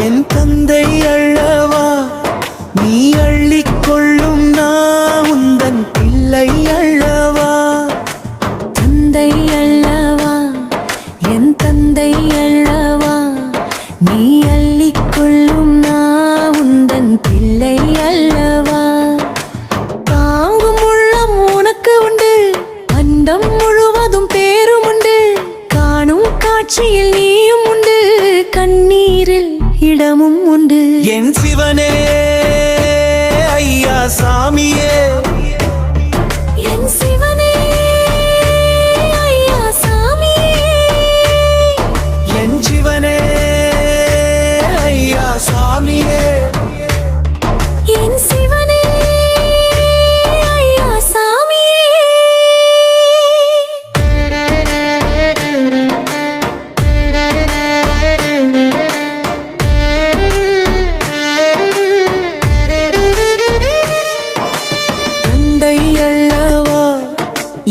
என் தந்தை அள்ளவா நீ அள்ளிக்கொள்ளும் நான் உந்தன் பிள்ளை அள்ளவா தந்தை அள்ளவா என் தந்தை அள்ளவா நீ அள்ளிக்கொள்ளும் நான் உந்தன் பிள்ளை அல்லவா? தாங்கும் உள்ளம் உனக்கு உண்டு. அண்டம் முழுவதும் பேரும் உண்டு. காணும் காட்சியில் இடமும் உண்டு. என் சிவனே ஐயா சாமியே. என் சிவனே ஐயா சாமியே. என் சிவனே ஐயா சாமியே.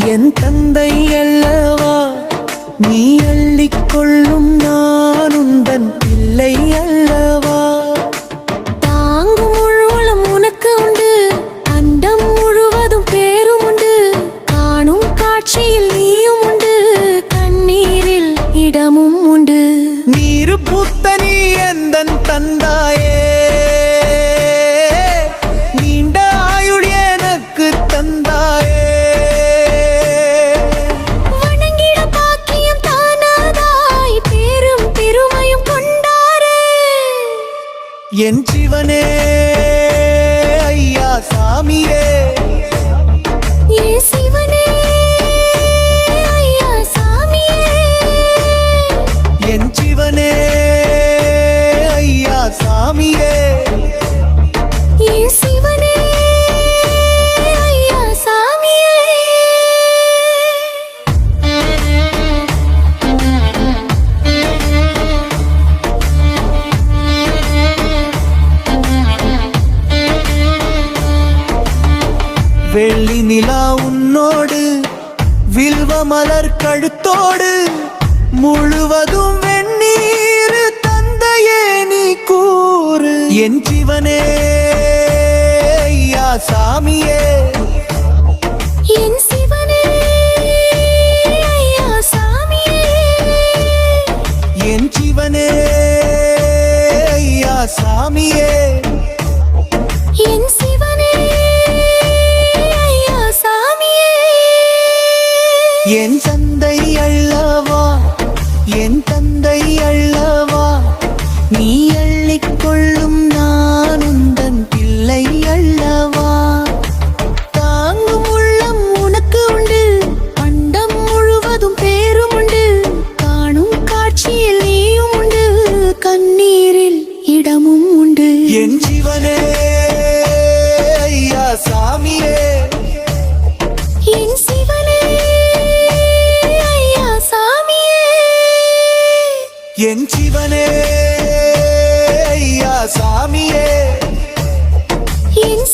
என் தந்தை அல்லவா? நீ அள்ளிக் கொள்ளும் நான் உந்தன் பிள்ளை அல்லவா? தாங்கும் முழுவதும் உனக்கு உண்டு. அண்டம் முழுவதும் பேரும் உண்டு. காணும் காட்சியில் நீயும் உண்டு. கண்ணீரில் இடமும் உண்டு. நீரு பூத்த நீ எந்தன் தந்தாயே? என் சிவனே ஐயா சாமியே. ஏ சிவனே வெள்ளி நிலா உன்னோடு வில்வ மலர் கழுத்தோடு முழுவதும் வெந்நீர் தந்தையே நீ கூறு. என் சிவனே ஐயா சாமியே. என் சிவனே ஐயா சாமியே. என் சிவனே ஐயா சாமியே. என் என் தந்தை அல்லவா? என் தந்தை அல்லவா? நீ அள்ளிக்கொள்ளும் நான் உந்தன் பிள்ளை அல்லவா? தாங்கும் உள்ளம் உனக்கு உண்டு. பண்டம் முழுவதும் பேரும் உண்டு. காணும் காட்சியில் நீயும் உண்டு. கண்ணீரில் இடமும் உண்டு. என் ஜீவனே என் சிவனே ஐயா சாமியே. என்